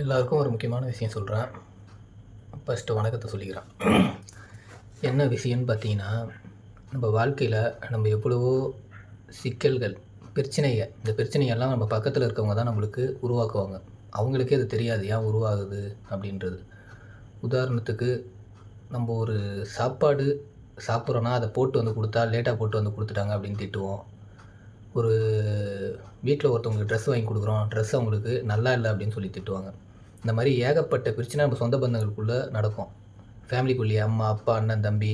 எல்லாருக்கும் ஒரு முக்கியமான விஷயம் சொல்கிறேன் ஃபஸ்ட்டு வணக்கத்தை சொல்லிக்கிறேன். என்ன விஷயம்னு பார்த்தீங்கன்னா நம்ம வாழ்க்கையில் நம்ம எவ்வளவோ சிக்கல்கள் பிரச்சனையை இந்த பிரச்சனையெல்லாம் நம்ம பக்கத்தில் இருக்கவங்க தான் நம்மளுக்கு உருவாக்குவாங்க. அவங்களுக்கே அது தெரியாது ஏன் உருவாகுது அப்படின்றது. உதாரணத்துக்கு நம்ம ஒரு சாப்பாடு சாப்பிட்றோன்னா அதை போட்டு வந்து கொடுத்தா லேட்டாக போட்டு வந்து கொடுத்துட்டாங்க அப்படின்னு திட்டுவோம். ஒரு வீட்டில் ஒருத்தவங்களுக்கு ட்ரெஸ் வாங்கி கொடுக்குறோம் ட்ரெஸ் அவங்களுக்கு நல்லா இல்லை அப்படின்னு சொல்லி திட்டுவாங்க. இந்த மாதிரி ஏகப்பட்ட பிரச்சனை நம்ம சொந்த பந்தங்களுக்குள்ளே நடக்கும். ஃபேமிலிக்குள்ளேயே அம்மா அப்பா அண்ணன் தம்பி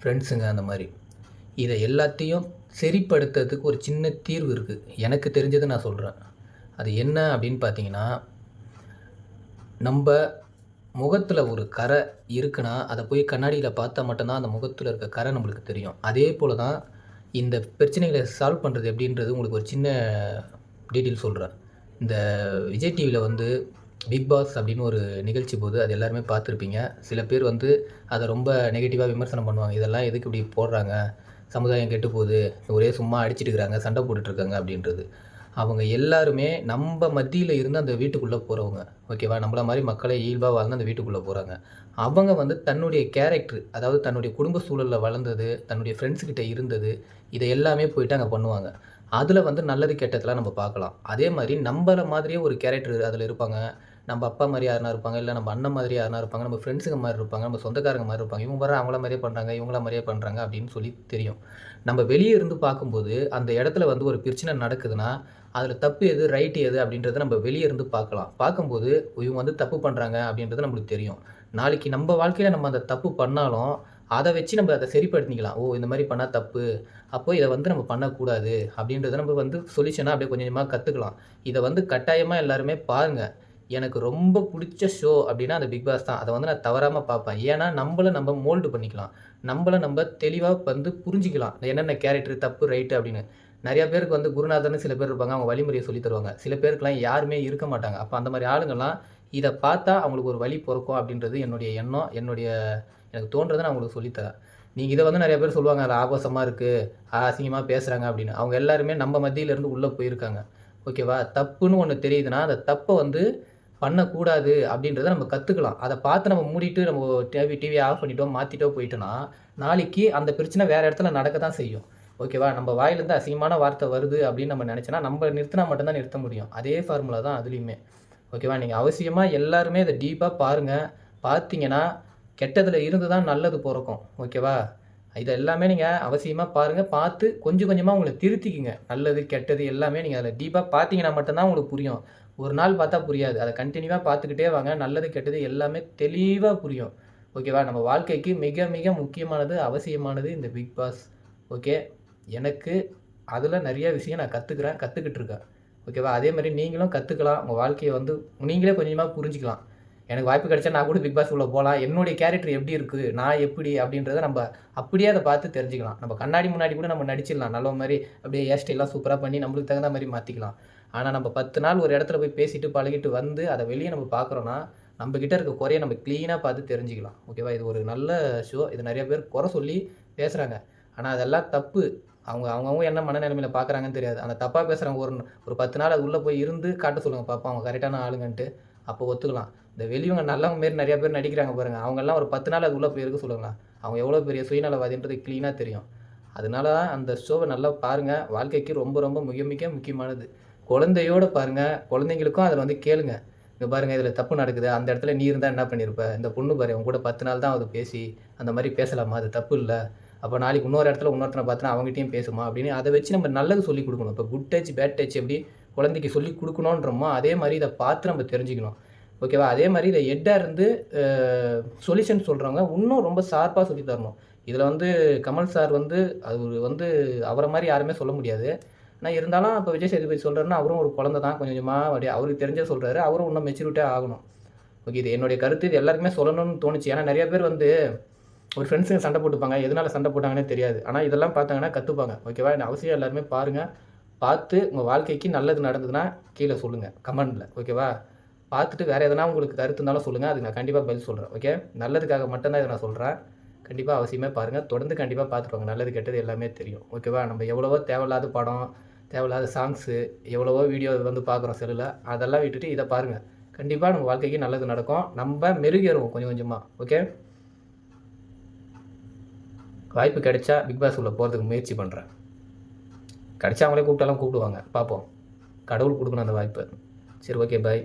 ஃப்ரெண்ட்ஸுங்க அந்த மாதிரி. இதை எல்லாத்தையும் சரிப்படுத்துறதுக்கு ஒரு சின்ன தீர்வு இருக்குது எனக்கு தெரிஞ்சதை நான் சொல்கிறேன் அது என்ன அப்படின்னு பார்த்தீங்கன்னா நம்ம முகத்தில் ஒரு கரை இருக்குன்னா அதை போய் கண்ணாடியில் பார்த்தா மட்டும்தான் அந்த முகத்தில் இருக்க கரை நம்மளுக்கு தெரியும். அதே போல் தான் இந்த பிரச்சனைகளை சால்வ் பண்ணுறது எப்படின்றது உங்களுக்கு ஒரு சின்ன டீட்டெயில் சொல்கிறேன் இந்த விஜய் டிவியில் வந்து பிக் பாஸ் அப்படின்னு ஒரு நிகழ்ச்சி போது அது எல்லாருமே பார்த்துருப்பீங்க. சில பேர் வந்து அதை ரொம்ப நெகட்டிவாக விமர்சனம் பண்ணுவாங்க. இதெல்லாம் எதுக்கு இப்படி போடுறாங்க? சமுதாயம் கெட்டு போகுது. ஒரே சும்மா அடிச்சிட்டு இருக்கிறாங்க. சண்டை போட்டுட்ருக்காங்க அப்படின்றது. அவங்க எல்லாருமே நம்ம மத்தியில் இருந்து அந்த வீட்டுக்குள்ளே போகிறவங்க ஓகேவா நம்மள மாதிரி மக்களை இயல்பாக வாழ்ந்து அந்த வீட்டுக்குள்ளே போகிறாங்க அவங்க வந்து தன்னுடைய கேரக்டர் அதாவது தன்னுடைய குடும்ப சூழலில் வளர்ந்தது தன்னுடைய ஃப்ரெண்ட்ஸ்கிட்ட இருந்தது இதை எல்லாமே போயிட்டு அங்கே பண்ணுவாங்க. அதில் வந்து நல்லது கெட்டதெல்லாம் நம்ம பார்க்கலாம். அதே மாதிரி நம்மள மாதிரியே ஒரு கேரக்டர் அதில் இருப்பாங்க. நம்ம அப்பா மாதிரி யாருனா இருப்பாங்க இல்லை நம்ம அண்ணன் மாதிரி யாருனா இருப்பாங்க நம்ம ஃப்ரெண்ட்ஸுங்க மாதிரி இருப்பாங்க நம்ம சொந்தக்காரங்க மாதிரி இருப்பாங்க இவங்க வர அவங்கள மாதிரியே பண்ணுறாங்க இவங்கள மாதிரியே பண்ணுறாங்க அப்படின்னு சொல்லி தெரியும். நம்ம வெளியே இருந்து பார்க்கும்போது அந்த இடத்துல வந்து ஒரு பிரச்சனை நடக்குதுன்னா அதில் தப்பு எது ரைட் எது அப்படின்றத நம்ம வெளியே இருந்து பார்க்கலாம். பார்க்கும்போது இவங்க வந்து தப்பு பண்ணுறாங்க அப்படின்றது நம்மளுக்கு தெரியும். நாளைக்கு நம்ம வாழ்க்கையில் நம்ம அந்த தப்பு பண்ணாலும் அதை வச்சு நம்ம அதை சரிப்படுத்திக்கலாம். ஓ இந்த மாதிரி பண்ணால் தப்பு. அப்போ இதை வந்து நம்ம பண்ணக்கூடாது அப்படின்றத நம்ம வந்து சொல்யூஷனாக அப்படியே கொஞ்சம் கொஞ்சமாக கற்றுக்கலாம் இதை வந்து கட்டாயமாக எல்லாருமே பாருங்கள் எனக்கு ரொம்ப பிடிச்ச ஷோ அப்படின்னா அந்த பிக் பாஸ் தான். அதை வந்து நான் தவறாமல் பார்ப்பேன். ஏன்னா நம்மளை நம்ம மோல்டு பண்ணிக்கலாம். நம்மளை நம்ம தெளிவாக வந்து புரிஞ்சிக்கலாம். என்னென்ன கேரக்டர் தப்பு ரைட்டு அப்படின்னு. நிறைய பேருக்கு வந்து குருநாதர்னு சில பேர் இருப்பாங்க. அவங்க வழிமுறையை சொல்லி தருவாங்க. சில பேருக்குலாம் யாருமே இருக்க மாட்டாங்க. அப்போ அந்த மாதிரி ஆளுங்கள்லாம் இதை பார்த்தா அவங்களுக்கு ஒரு வழி பிறக்கும் அப்படின்றது என்னுடைய எண்ணம் என்னுடைய எனக்கு தோன்றதை நான் உங்களுக்கு சொல்லித்தரேன் நீங்கள் இதை வந்து நிறைய பேர் சொல்லுவாங்க அது ஆபாசமாக இருக்குது அசிங்கமாக பேசுகிறாங்க அப்படின்னு. அவங்க எல்லாருமே நம்ம மத்தியிலேருந்து உள்ளே போயிருக்காங்க. ஓகேவா? தப்புன்னு ஒன்று தெரியுதுன்னா அந்த தப்பை வந்து பண்ணக்கூடாது அப்படின்றத நம்ம கற்றுக்கலாம் அதை பார்த்து நம்ம மூடிட்டு நம்ம டிவி டிவியை ஆஃப் பண்ணிட்டோம் மாற்றிட்டோ போயிட்டோன்னா நாளைக்கு அந்த பிரச்சனை வேறு இடத்துல நடக்க தான் செய்யும் ஓகேவா நம்ம வாயிலேருந்து அசிங்கமான வார்த்தை வருது அப்படின்னு நம்ம நினச்சோன்னா நம்ம நிறுத்தினா மட்டும்தான் நிறுத்த முடியும். அதே ஃபார்முலா தான் அதுலேயுமே. ஓகேவா நீங்கள் அவசியமாக எல்லாருமே இதை டீப்பாக பாருங்கள் பார்த்தீங்கன்னா கெட்டதில் இருந்து தான் நல்லது பிறக்கும். ஓகேவா இது எல்லாமே நீங்கள் அவசியமாக பாருங்கள் பார்த்து கொஞ்சம் கொஞ்சமாக உங்களை திருத்திக்கிங்க. நல்லது கெட்டது எல்லாமே நீங்கள் அதில் டீப்பாக பார்த்தீங்கன்னா மட்டும்தான் உங்களுக்கு புரியும். ஒரு நாள் பார்த்தா புரியாது. அதை கண்டினியூவாக பார்த்துக்கிட்டே வாங்க. நல்லது கெட்டது எல்லாமே தெளிவாக புரியும். ஓகேவா நம்ம வாழ்க்கைக்கு மிக மிக முக்கியமானது அவசியமானது இந்த பிக் பாஸ் ஓகே எனக்கு அதில் நிறைய விஷயம் நான் கற்றுக்குறேன் கற்றுக்கிட்டு இருக்கேன். ஓகேவா அதே மாதிரி நீங்களும் கற்றுக்கலாம் உங்கள் வாழ்க்கையை வந்து நீங்களே கொஞ்சமாக புரிஞ்சிக்கலாம். எனக்கு வாய்ப்பு கிடைச்சா நான் கூட பிக் பாஸ் உள்ள போகலாம் என்னுடைய கேரக்டர் எப்படி இருக்குது நான் எப்படி? அப்படின்றத நம்ம அப்படியே அதை பார்த்து தெரிஞ்சுக்கலாம். நம்ம கண்ணாடி முன்னாடி கூட நம்ம நடிச்சிடலாம். நல்ல மாதிரி அப்படியே ஹேர் ஸ்டைலாம் சூப்பராக பண்ணி நம்மளுக்கு தகுந்த மாதிரி மாற்றிக்கலாம் ஆனால் நம்ம பத்து நாள் ஒரு இடத்துல போய் பேசிட்டு பழகிட்டு வந்து அதை வெளியே நம்ம பார்க்குறோன்னா நம்ம இருக்க குறைய நம்ம க்ளீனாக பார்த்து தெரிஞ்சுக்கலாம். ஓகேவா இது ஒரு நல்ல ஷோ இது நிறைய பேர் குறை சொல்லி பேசுகிறாங்க ஆனால் அதெல்லாம் தப்பு. அவங்க அவங்கவுங்க என்ன மனநிலைமையில் பார்க்குறாங்கன்னு தெரியாது. அந்த தப்பாக பேசுகிறவங்க ஒரு ஒரு பத்து நாள் அது உள்ளே போய் இருந்து காட்ட சொல்லுங்கள் பார்ப்போம் அவங்க கரெக்டான ஆளுங்கன்ட்டு அப்போ ஒத்துக்கலாம். இந்த வெளியவங்க நல்லவங்க மாரி நிறைய பேர் நடிக்கிறாங்க பாருங்கள் அவங்கெல்லாம் ஒரு பத்து நாள் அது உள்ளே போய் இருக்க சொல்லுங்களேன். அவங்க எவ்வளோ பெரிய சுயநலவாதின்றது க்ளீனாக தெரியும். அதனால தான் அந்த ஷோவை நல்லா பாருங்கள் வாழ்க்கைக்கு ரொம்ப ரொம்ப மிக மிக முக்கியமானது. குழந்தையோடு பாருங்கள் குழந்தைங்களுக்கும் அதில் வந்து கேளுங்க. இங்கே பாருங்கள் இதில் தப்பு நடக்குது. அந்த இடத்துல நீ இருந்தால் என்ன பண்ணியிருப்ப இந்த பொண்ணு பாரு உன் கூட பத்து நாள் தான் அது பேசி அந்த மாதிரி பேசலாமா? அது தப்பு இல்லை. அப்போ நாளைக்கு இன்னொரு இடத்துல இன்னொருத்தனை பார்த்தா அவங்ககிட்டயும் பேசுமா? அப்படின்னு அதை வச்சு நம்ம நல்லது சொல்லி கொடுக்கணும். இப்போ குட் டச் பேட் டச் எப்படி குழந்தைக்கு சொல்லி கொடுக்கணுன்றமோ அதே மாதிரி இதை பார்த்து நம்ம தெரிஞ்சுக்கணும். ஓகேவா அதே மாதிரி இதை எட்டாக இருந்து சொல்யூஷன் சொல்கிறவங்க இன்னும் ரொம்ப ஷார்ப்பாக சொல்லி தரணும். இதில் வந்து கமல் சார் வந்து அது வந்து அவரை மாதிரி யாருமே சொல்ல முடியாது. நான் இருந்தாலும் இப்போ விஜய் சேதுபதி சொல்கிறாருன்னா அவரும் ஒரு குழந்தை தான். கொஞ்சம் கொஞ்சமாக அப்படியே அவருக்கு தெரிஞ்ச சொல்கிறாரு அவரும் இன்னும் மெச்சூரிட்டியாக ஆகணும். ஓகே இது என்னுடைய கருத்து. இது எல்லாருக்குமே சொல்லணும்னு தோணுச்சு. ஏன்னா நிறைய பேர் வந்து ஒரு ஃப்ரெண்ட்ஸுங்க சண்டை போட்டுப்பாங்க. எதனால் சண்டை போட்டாங்கன்னே தெரியாது. ஆனால் இதெல்லாம் பார்த்தாங்கன்னா கற்றுப்பாங்க ஓகேவா இந்த அவசியம் எல்லாருமே பாருங்கள் பார்த்து உங்கள் வாழ்க்கைக்கு நல்லது நடந்ததுன்னா கீழே சொல்லுங்கள் கமெண்டில் ஓகேவா பார்த்துட்டு வேறு எதனா உங்களுக்கு கருத்து இருந்தாலும் சொல்லுங்கள் அதுக்கு நான் கண்டிப்பாக பதில் சொல்கிறேன் ஓகே நல்லதுக்காக மட்டும்தான் இதை நான் சொல்கிறேன் கண்டிப்பாக அவசியமே பாருங்கள் தொடர்ந்து கண்டிப்பாக பார்த்துருவாங்க நல்லது கெட்டது எல்லாமே தெரியும். ஓகேவா நம்ம எவ்வளவோ தேவையில்லாத படம் தேவையில்லாத சாங்ஸு எவ்வளவோ வீடியோ வந்து பார்க்குறோம் செல்லில். அதெல்லாம் விட்டுட்டு இதை பாருங்கள் கண்டிப்பாக நம்ம வாழ்க்கைக்கு நல்லது நடக்கும். நம்ம மெருகேறுவோம் கொஞ்சம் கொஞ்சமாக ஓகே வாய்ப்பு கிடைச்சா பிக் பாஸ் உள்ள போகிறதுக்கு முயற்சி பண்ணுறேன் கிடைச்சா அவங்களே கூப்பிட்டாலும் கூப்பிடுவாங்க. பார்ப்போம். கடவுள் கொடுக்கணும் அந்த வாய்ப்பு. சரி ஓகே பாய்